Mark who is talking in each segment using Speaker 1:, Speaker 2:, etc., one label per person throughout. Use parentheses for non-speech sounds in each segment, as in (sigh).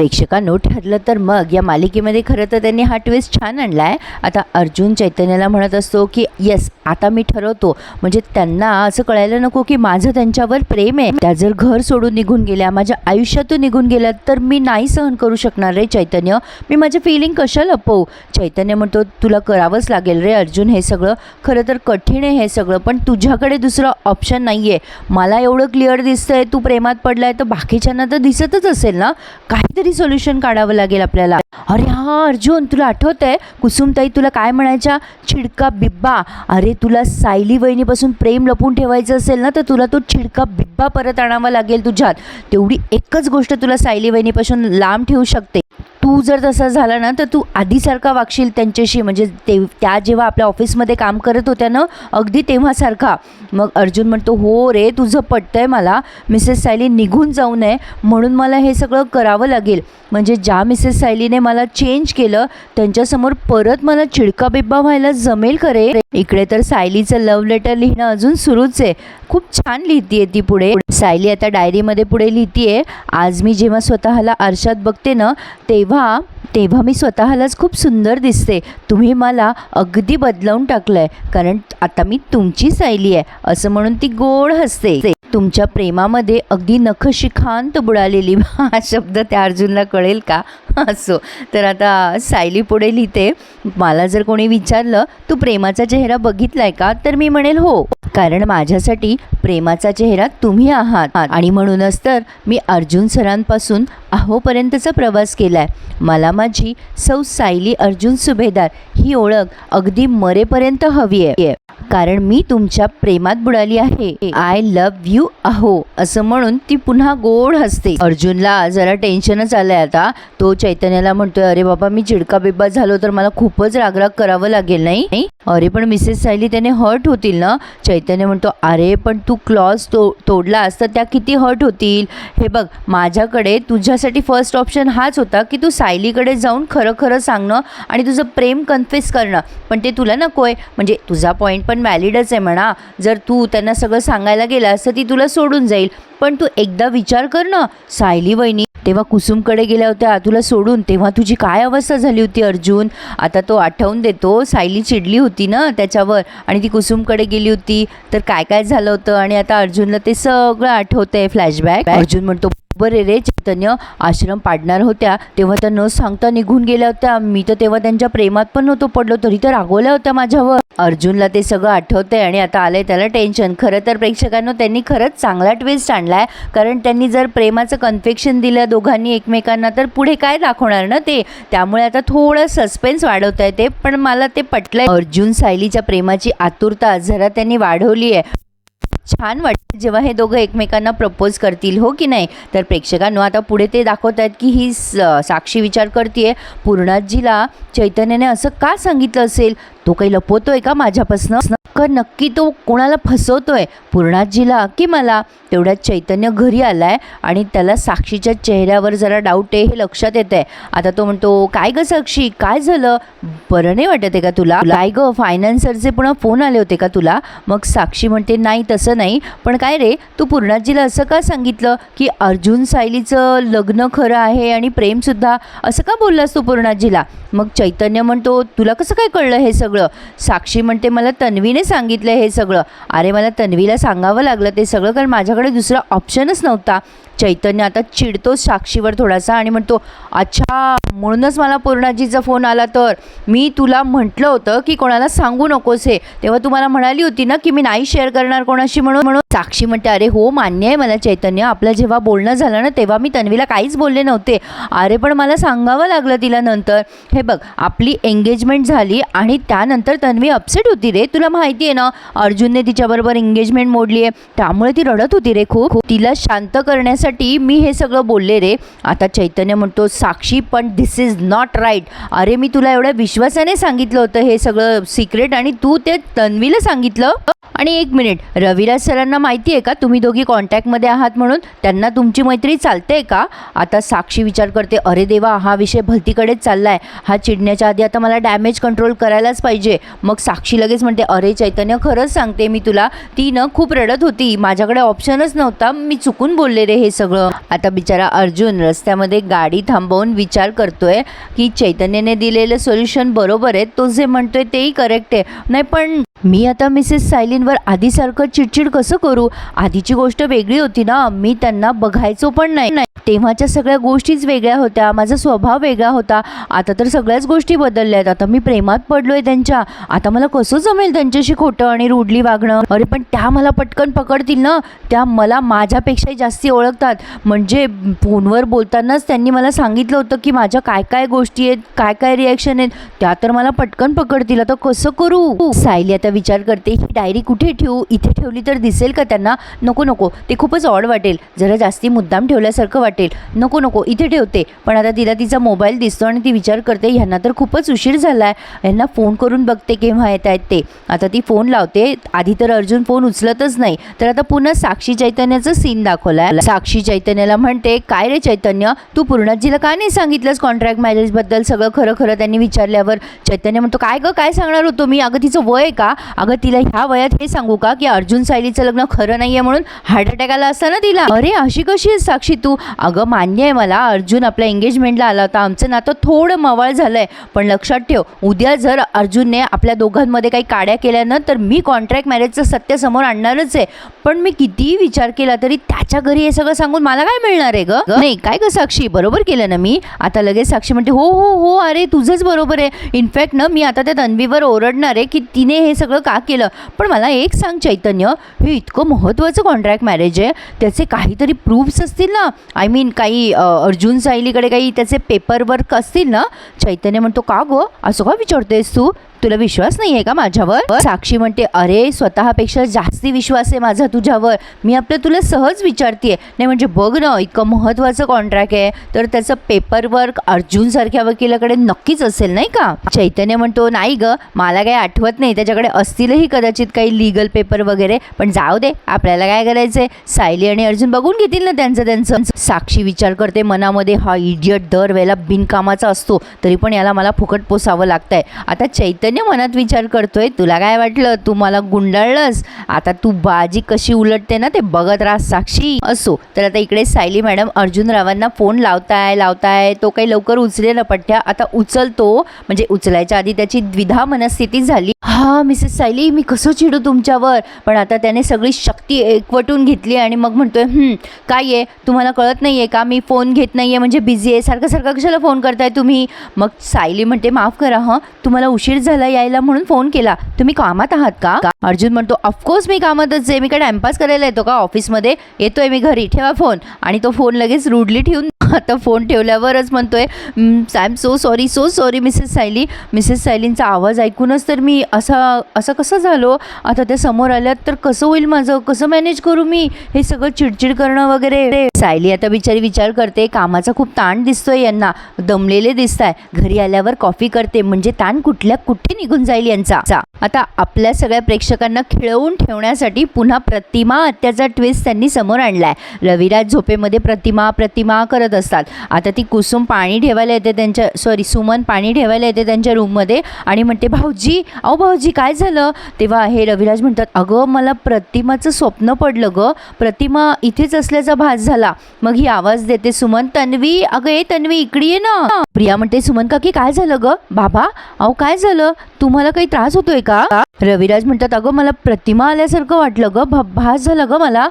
Speaker 1: प्रेक्षकांनो ठरलं तर मग. या मालिकेमध्ये खरं तर त्यांनी हा ट्विस्ट छान आणला आहे आता अर्जुन चैतन्याला म्हणत असतो की येस आता मी ठरवतो. म्हणजे त्यांना असं कळायला नको की माझं त्यांच्यावर प्रेम आहे. त्या जर घर सोडून निघून गेल्या माझ्या आयुष्यातून निघून गेल्या तर मी नाही सहन करू शकणार रे चैतन्य. मी माझे फिलिंग कशा लपवू चैतन्य म्हणतो तुला करावंच लागेल रे अर्जुन हे सगळं खरं तर कठीण आहे हे सगळं पण तुझ्याकडे दुसरं ऑप्शन नाही आहे मला एवढं क्लिअर दिसतंय तू प्रेमात पडलाय तर बाकीच्यांना तर दिसतच असेल ना? काहीतरी सोल्युशन काढावं लागेल आपल्याला. अरे हा अर्जुन तुला आठवत आहे कुसुमताई तुला काय म्हणायच्या? चिडका बिब्बा. अरे तुला सायली वहिनीपासून प्रेम लपून ठेवायचं असेल ना तर तुला तो चिडका बिब्बा परत आणावा लागेल तुझ्यात. तेवढी एकच गोष्ट तुला सायली वहिनीपासून लांब ठेवू शकते. तू जर तसा झाला ना तर तू आधीसारखा वागशील त्यांच्याशी. म्हणजे ते त्या जेव्हा आपल्या ऑफिसमध्ये काम करत होत्या ना अगदी तेव्हासारखा. मग अर्जुन म्हणतो हो रे तुझं पटतंय मला. मिसेस सायली निघून जाऊ नये. म्हणून मला हे सगळं करावं लागेल. म्हणजे ज्या मिसेस सायलीने मला चेंज केलं त्यांच्यासमोर परत मला चिडका बिब्बा व्हायला जमेल खरे इकडे तर सायलीचं लव्ह लेटर लिहिणं अजून सुरूच आहे. खूप छान लिहितीये ती पुढे. सायली आता डायरीमध्ये पुढे लिहितीये आज मी जेव्हा स्वतःला आरशात बघते ना तेव्हा तेव्हा मी स्वतःलाच खूप सुंदर दिसते. तुम्ही मला अगदी बदलावून टाकलंय कारण आता मी तुमची सायली आहे असं म्हणून ती गोड हसते. तुमच्या प्रेमामध्ये अगदी नखशिखांत बुडालेली. हा शब्द त्या अर्जुनला कळेल का? असो. तर आता सायली पुढे लिहिते मला जर कोणी विचारलं तू प्रेमाचा चेहरा बघितलाय का? तर मी म्हणेल हो. कारण माझ्यासाठी प्रेमाचा चेहरा तुम्ही आहात. आणि म्हणूनच तर मी अर्जुन सरांपासून अहोपर्यंतचा प्रवास केलाय. मला माझी सौ सायली अर्जुन सुभेदार ही ओळख अगदी मरेपर्यंत हवी आहे. कारण मी तुमच्या प्रेमात बुडाली आहे. आय लव्ह यू अहो असं म्हणून ती पुन्हा गोड हसते. अर्जुनला जरा टेन्शनच आलंय आता. तो चैतन्याला म्हणतोय अरे बाबा मी चिडका बिब्बा झालो तर मला खूपच रागराग करावं लागेल नाही? अरे पण मिसेस सायली त्याने हर्ट होतील ना? चैतन्य म्हणतो अरे पण तू क्लॉज तो तोडलास तर त्या किती हर्ट होतील? हे बघ माझ्याकडे तुझ्यासाठी फर्स्ट ऑप्शन हाच होता की तू सायलीकडे जाऊन खरं खरं सांगणं आणि तुझं प्रेम कन्फेस करणं. पण ते तुला नको आहे म्हणजे तुझा पॉईंट पण व्हॅलिडच आहे म्हणा. जर तू त्यांना सगळं सांगायला गेलास तर ती तुला सोडून जाईल. पण तू एकदा विचार कर ना. सायली वहिनी तेव्हा कुसुमकडे गेल्या होत्या तुला सोडून तेव्हा तुझी काय अवस्था झाली होती अर्जुन? आता तो आठवून देतो सायली चिडली होती ना त्याच्यावर आणि ती कुसुमकडे गेली होती. तर काय काय झालं होतं? आणि आता अर्जुनला ते सगळं आठवतंय फ्लॅशबॅक अर्जुन म्हणतो बरे रे चैतन्य आश्रम पाडणार होत्या. तेव्हा त्या न सांगता निघून गेल्या होत्या. मी तर तेव्हा त्यांच्या प्रेमात पण नव्हतो पडलो तरी तर रागवल्या होत्या माझ्यावर. अर्जुनला ते सगळं आठवतंय आणि आता आलंय त्याला टेन्शन खरं तर प्रेक्षकांनो त्यांनी खरंच चांगला ट्विस्ट आणलाय. कारण त्यांनी जर प्रेमाचं कन्फेक्शन दिलं दोघांनी एकमेकांना तर पुढे काय दाखवणार ना ते? त्यामुळे आता थोडं सस्पेन्स वाढवत आहे ते पण मला ते पटलंय. अर्जुन सायलीच्या प्रेमाची आतुरता जरा त्यांनी वाढवली आहे छान वाटतं जेव्हा हे दोघं एकमेकांना प्रपोज करतील हो की नाही? तर प्रेक्षकांनो आता पुढे ते दाखवत आहेत की ही साक्षी विचार करते पूर्णाजीला चैतन्याने असं का सांगितलं असेल? तो काही लपवतोय का माझ्यापासून? नेमकं नक्की तो कोणाला फसवतो आहे पूर्णाजीला की मला? तेवढ्यात चैतन्य घरी आलाय आणि त्याला साक्षीच्या चेहऱ्यावर जरा डाऊट आहे हे लक्षात येत आहे आता तो म्हणतो काय ग साक्षी? काय झालं? बरं नाही वाटत आहे का तुला? काय ग? फायनान्सरचे पुन्हा फोन आले होते का तुला? मग साक्षी म्हणते नाही तसं नाही. पण काय रे? तू पूर्णाजीला असं का सांगितलं? की अर्जुन सायलीचं लग्न खरं आहे आणि प्रेमसुद्धा? असं का बोललास तू पूर्णाजीला मग चैतन्य म्हणतो तुला कसं काय कळलं हे सगळं? साक्षी म्हणते मला तन्वीने सांगितलं हे सगळं. अरे मला तन्वीला सांगावं लागलं ते सगळं कारण माझ्याकडे दुसरा ऑप्शनच नव्हता. चैतन्य आता चिडतो साक्षीवर थोडासा आणि म्हणतो अच्छा म्हणूनच मला पूर्णाजीचा फोन आला तर. मी तुला म्हटलं होतं की कोणाला सांगू नकोस हे. तेव्हा तुम्हाला मला म्हणाली होती ना की मी नाही शेअर करणार कोणाशी म्हणून. म्हणून साक्षी म्हणते अरे हो मान्य आहे मला चैतन्य. आपलं जेव्हा बोलणं झालं ना तेव्हा मी तन्वीला काहीच बोलले नव्हते. अरे पण मला सांगावं लागलं तिला नंतर. हे बघ आपली एंगेजमेंट झाली आणि त्यानंतर तन्वी अपसेट होती रे. तुला माहिती आहे ना अर्जुनने तिच्याबरोबर एंगेजमेंट मोडली आहे. त्यामुळे ती रडत होती रे खूप. तिला शांत करण्यासाठी मी हे सगळं बोलले रे. आता चैतन्य म्हणतो साक्षी पण दिस इज नॉट राईट अरे मी तुला एवढ्या विश्वासाने सांगितलं होतं हे सगळं सिक्रेट आणि तू ते तन्वीला सांगितलं? आणि एक मिनिट रविराज सरांना माहिती आहे का? तुम्ही दोघी कॉन्टॅक्टमध्ये आहात म्हणून? त्यांना तुमची मैत्री चालते का? आता साक्षी विचार करते अरे देवा हा विषय भलतीकडेच चालला आहे हा चिडण्याच्या आधी आता मला डॅमेज कंट्रोल करायलाच पाहिजे. मग साक्षी लगेच म्हणते अरे चैतन्य खरंच सांगते मी तुला ती न खूप रडत होती. माझ्याकडे ऑप्शनच नव्हता. मी चुकून बोलले रे हे सगळं. आता बिचारा अर्जुन रस्त्यामध्ये गाडी थांबवून विचार करतोय की चैतन्याने दिलेलं सोल्युशन बरोबर आहे. तो जे म्हणतोय तेही करेक्ट आहे. नाही पण मी आता मिसेस सायलीनवर आधीसारखं चिडचिड कसं करू आधीची गोष्ट वेगळी होती ना मी त्यांना बघायचो पण नाही नाही. तेव्हाच्या सगळ्या गोष्टीच वेगळ्या होत्या माझा स्वभाव वेगळा होता. आता तर सगळ्याच गोष्टी बदलल्या आहेत. आता मी प्रेमात पडलो आहे त्यांच्या. आता मला कसं जमेल त्यांच्याशी खोटं आणि रुडली वागणं? अरे पण त्या मला पटकन पकडतील ना? त्या मला माझ्यापेक्षाही जास्ती ओळखतात. म्हणजे फोनवर बोलतानाच त्यांनी मला सांगितलं होतं की माझ्या काय काय गोष्टी आहेत काय काय रिॲक्शन आहेत. त्या तर मला पटकन पकडतील. आता कसं करू? सायली आता विचार करते ही डायरी कुठे ठेवू? इथे ठेवली तर दिसेल का त्यांना? नको नको. ते खूपच ऑड वाटेल. जरा जास्ती मुद्दाम ठेवल्यासारखं वाटेल नको नको इथे ठेवते. पण आता तिला तिचा मोबाईल दिसतो आणि ती विचार करते ह्यांना तर खूपच उशीर झाला आहे ह्यांना फोन करून बघते केव्हा येत आहेत ते. आता ती फोन लावते. आधी तर अर्जुन फोन उचलतच नाही. तर आता पुन्हा साक्षी चैतन्याचं सीन दाखवलाय. साक्षी चैतन्याला म्हणते काय रे चैतन्य? तू पूर्णाजीला का नाही सांगितलंस कॉन्ट्रॅक्ट मॅरेजबद्दल सगळं खरं खरं त्यांनी विचारल्यावर चैतन्य म्हणतो काय गं काय सांगणार होतो मी? अगं तिचं वय आहे का? अगं तिला ह्या वयात हे सांगू का की अर्जुन सायलीचं लग्न खरं नाहीये म्हणून हार्ट अटॅक आला असता ना तिला? अरे अशी कशी आहेस साक्षी तू? अगं मान्य आहे मला अर्जुन आपल्या एंगेजमेंटला आला होता. आमचं नातं थोडं मवाळ झालंय. पण लक्षात ठेव उद्या जर अर्जुनने आपल्या दोघांमध्ये काही काड्या केल्या ना तर मी कॉन्ट्रॅक्ट मॅरेजचं सत्य समोर आणणारच आहे. पण मी कितीही विचार केला तरी त्याच्या घरी हे सगळं सांगून मला काय मिळणार आहे ग? नाही काय ग साक्षी? बरोबर केलं ना मी? आता लगेच साक्षी म्हणते हो हो हो अरे तुझंच बरोबर आहे. इनफॅक्ट ना मी आता त्या तन्वीवर ओरडणार आहे की तिने हे सगळं का केलं? पण मला एक सांग चैतन्य हे इतकं महत्त्वाचं कॉन्ट्रॅक्ट मॅरेज आहे. त्याचे काहीतरी प्रूफ्स असतील ना? आय मीन काही अर्जुन सायलीकडे काही त्याचे पेपर वर्क असतील ना चैतन्य म्हणतो का गो? असं का विचारतेस तू? तुला विश्वास नाही आहे का माझ्यावर? साक्षी म्हणते अरे स्वतःपेक्षा जास्ती विश्वास आहे माझा तुझ्यावर. मी आपलं तुला सहज विचारते नाही म्हणजे बघ ना इतकं महत्त्वाचं कॉन्ट्रॅक्ट आहे. तर त्याचं पेपर वर्क अर्जुनसारख्या वकिलाकडे नक्कीच असेल नाही का? चैतन्य म्हणतो नाही ग मला काही आठवत नाही. त्याच्याकडे असतीलही कदाचित काही लिगल पेपर वगैरे. पण जाऊ दे आपल्याला काय करायचंय? सायली आणि अर्जुन बघून घेतील ना त्यांचं त्यांचं. साक्षी विचार करते मनामध्ये हा इडियट दर वेळेला बिनकामाचा असतो. तरी पण याला मला फुकट पोसावं लागतंय. आता चैतन्य मनात विचार करतोय तुला काय वाटलं? तू मला गुंडाळलंस. आता तू बाजी कशी उलटते ना ते बघत राहा साक्षी. असो. तर आता इकडे सायली मॅडम अर्जुन रावांना फोन लावताय लावताय. तो काही लवकर उचले ना पठ्या आता उचलतो. म्हणजे उचलायच्या आधी त्याची द्विधा मनस्थिती झाली. हा मिसेस सायली मी कसं चिडू तुमच्यावर? पण आता त्याने सगळी शक्ती एकवटून घेतली आणि मग म्हणतोय काय आहे? तुम्हाला कळत नाही आहे का? मी फोन घेत नाही आहे म्हणजे बिझी आहे. सारखं सारखं कशाला फोन करताय तुम्ही? मग सायली म्हणते माफ करा हं. तुम्हाला उशीर झाला यायला म्हणून फोन केला. तुम्ही कामात आहात का? अर्जुन म्हणतो ऑफकोर्स मी कामातच आहे. मी काय टाइमपास करायला येतो का? ऑफिसमध्ये येतोय मी घरी. ठेवा फोन आणि तो फोन लगेच रुडली ठेवून (laughs) आता फोन ठेवल्यावरच म्हणतोय I am so sorry so sorry Mrs Sayali Mrs सायलींचा आवाज ऐकूनच तर मी असा असं कसं झालो? आता त्या समोर आल्यात तर कसं होईल माझं? कसं मॅनेज करू मी? हे सगळं चिडचिड करणं वगैरे? सायली आता बिचारी विचार करते कामाचा खूप ताण दिसतोय यांना. दमलेले दिसत आहे घरी आल्यावर कॉफी करते. म्हणजे ताण कुठल्या कुठे निघून जाईल यांचा? चा. आता आपल्या सगळ्या प्रेक्षकांना खिळवून ठेवण्यासाठी पुन्हा प्रतिमा हत्याचा ट्विस्ट त्यांनी समोर आणलाय. रविराज झोपेमध्ये प्रतिमा प्रतिमा करत असतात. आता ती कुसुम पाणी ठेवायला येते त्यांच्या सॉरी सुमन पाणी ठेवायला येते त्यांच्या रूममध्ये आणि म्हणते भाऊजी अहो भाऊजी काय झालं? तेव्हा हे रविराज म्हणतात अगं मला प्रतिमाचं स्वप्न पडलं गं. प्रतिमा इथेच असल्याचा भास झाला. मग ही आवाज देते सुमन तन्वी अगं ए तन्वी इकडे ये ना. प्रिया म्हणते सुमन काकी काय झालं ग? बाबा अहो काय झालं? तुम्हाला काही त्रास होतोय का? रविराज म्हणतात अगं मला प्रतिमा आल्यासारखं वाटलं ग भास झालं ग मला.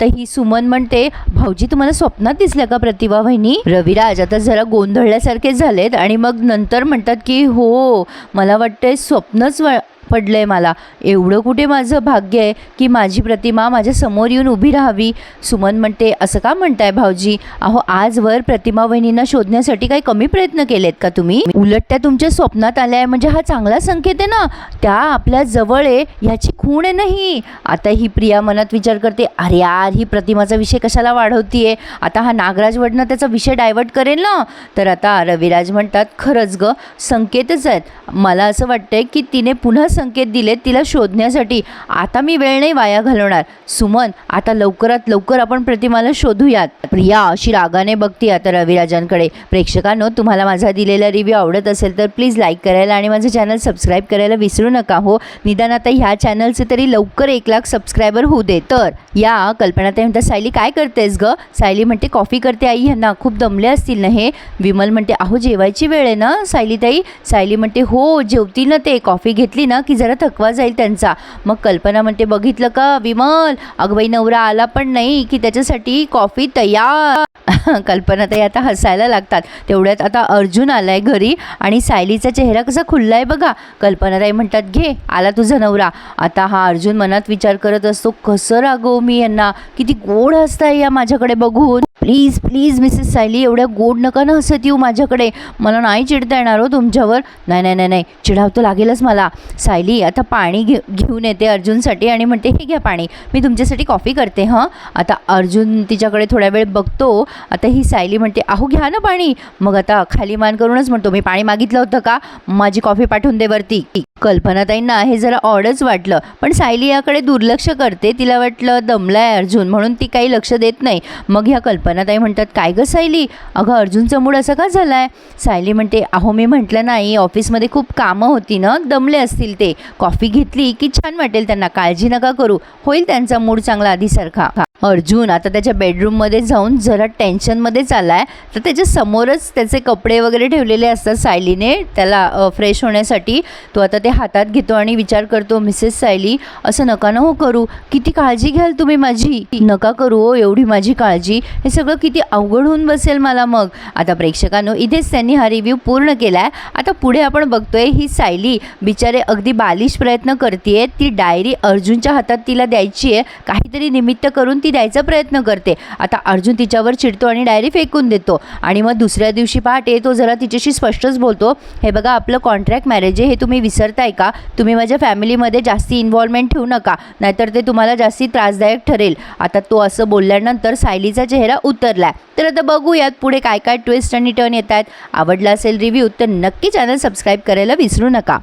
Speaker 1: तर ही सुमन म्हणते भाऊजी तुम्हाला स्वप्नात दिसल्या का प्रतिभा वहिनी रविराज आता जरा गोंधळल्यासारखे झालेत. आणि मग नंतर म्हणतात की हो मला वाटतंय स्वप्नच पडलं आहे मला. एवढं कुठे माझं भाग्य आहे की माझी प्रतिमा माझ्यासमोर येऊन उभी राहावी? सुमन म्हणते असं का म्हणताय भाऊजी? अहो आजवर प्रतिमा वहिनींना शोधण्यासाठी काही कमी प्रयत्न केलेत का तुम्ही? उलट त्या तुमच्या स्वप्नात आल्या आहे म्हणजे हा चांगला संकेत आहे ना? त्या आपल्या जवळ आहे ह्याची खूण आहे नाही. आता ही प्रिया मनात विचार करते अरे यार ही प्रतिमाचा विषय कशाला वाढवतीये? आता हा नागराज वडनं त्याचा विषय डायव्हर्ट करेल ना? तर आता रविराज म्हणतात खरंच ग संकेतच आहेत. मला असं वाटतंय की तिने पुन्हा संकेत दिलेत तिला शोधण्यासाठी. आता मी वेळ नाही वाया घालवणार. सुमन आता लवकरात लवकर आपण प्रतिमाला शोधूयात. प्रिया अशी रागाने बघती आता रविराजांकडे. प्रेक्षकांनो तुम्हाला माझा दिलेला रिव्ह्यू आवडत असेल तर प्लीज लाईक करायला आणि माझं चॅनल सबस्क्राईब करायला विसरू नका हो. निदान आता ह्या चॅनलचे तरी लवकर एक लाख सबस्क्रायबर होऊ दे. तर या कल्पनाताई म्हणतात सायली काय करतेस ग? सायली म्हणते कॉफी करते आई ह्यांना खूप दमले असतील ना हे. विमल म्हणते अहो जेवायची वेळ आहे ना सायलीताई? सायली म्हणते हो जेवतील ना ते कॉफी घेतली ना की जरा थकवा जाईल त्यांचा. मग कल्पना म्हणते बघितलं का? विमल अगबाई नवरा आला पण नाही की त्याच्यासाठी कॉफी तयार. (laughs) कल्पनाताई आता हसायला लागतात. तेवढ्यात आता अर्जुन आलाय घरी आणि सायलीचा चेहरा कसा खुल्ला आहे बघा कल्पनाताई म्हणतात घे आला तुझा नवरा. आता हा अर्जुन मनात विचार करत असतो कसं रागव मी यांना? किती गोड हसताय या माझ्याकडे बघून. प्लीज प्लीज मिसेस सायली एवढ्या गोड नका ना हसत येऊ माझ्याकडे. मला नाही चिडता येणार हो तुमच्यावर. नाही नाही नाही नाही चिडाव तर लागेलच मला. सायली आता पाणी घे घेऊन येते अर्जुनसाठी आणि म्हणते हे घ्या पाणी मी तुमच्यासाठी कॉफी करते हां. आता अर्जुन तिच्याकडे थोड्या वेळ बघतो आता ही सायली म्हणते अहो घ्या ना पाणी. मग आता खाली मान करूनच म्हणतो मी पाणी मागितलं होतं का? माझी कॉफी पाठवून दे वरती. कल्पनाताईंना हे जरा ऑडच वाटलं पण सायली याकडे दुर्लक्ष करते. तिला वाटलं दमलाय अर्जुन म्हणून ती काही लक्ष देत नाही. मग ह्या कल्पनाताई म्हणतात काय गं सायली? अगं अर्जुनचा मूड असा का झाला आहे सायली म्हणते अहो मी म्हटलं नाही ऑफिसमध्ये खूप कामं होती ना दमले असतील ते. कॉफी घेतली की छान वाटेल त्यांना काळजी नका करू. होईल त्यांचा मूड चांगला आधीसारखा. अर्जुन आता त्याच्या बेडरूममध्ये जाऊन जरा टेन्शनमध्ये चालला आहे तर त्याच्या समोरच त्याचे कपडे वगैरे ठेवलेले असतात सायलीने. त्याला फ्रेश होण्यासाठी तो आता ते हातात घेतो आणि विचार करतो मिसेस सायली असं नका ना हो करू. किती काळजी घ्याल तुम्ही माझी? नका करू हो एवढी माझी काळजी. हे सगळं किती अवघड होऊन बसेल मला मग. आता प्रेक्षकांनो इथेच त्यांनी हा रिव्ह्यू पूर्ण केला आहे आता पुढे आपण बघतोय ही सायली बिचारे अगदी बालिश प्रयत्न करते ती डायरी अर्जुनच्या हातात तिला द्यायची आहे काहीतरी निमित्त करून ती द्यायचा प्रयत्न करते. आता अर्जुन तिच्यावर चिडतो आणि डायरी फेकून देतो. आणि मग दुसऱ्या दिवशी पहाटे तो जरा तिच्याशी स्पष्टच बोलतो. हे बघा आपलं कॉन्ट्रॅक्ट मॅरेज आहे हे तुम्ही विसरताय का? तुम्ही माझ्या फॅमिलीमध्ये जास्ती इन्व्हॉल्वमेंट ठेवू नका. नाहीतर ते तुम्हाला जास्ती त्रासदायक ठरेल. आता तो असं बोलल्यानंतर सायलीचा चेहरा उतरला तर आता बघूयात पुढे काय काय ट्विस्ट आणि टर्न येत आहेत आवडला असेल रिव्ह्यू तर नक्की चॅनल सबस्क्राईब करायला विसरू नका.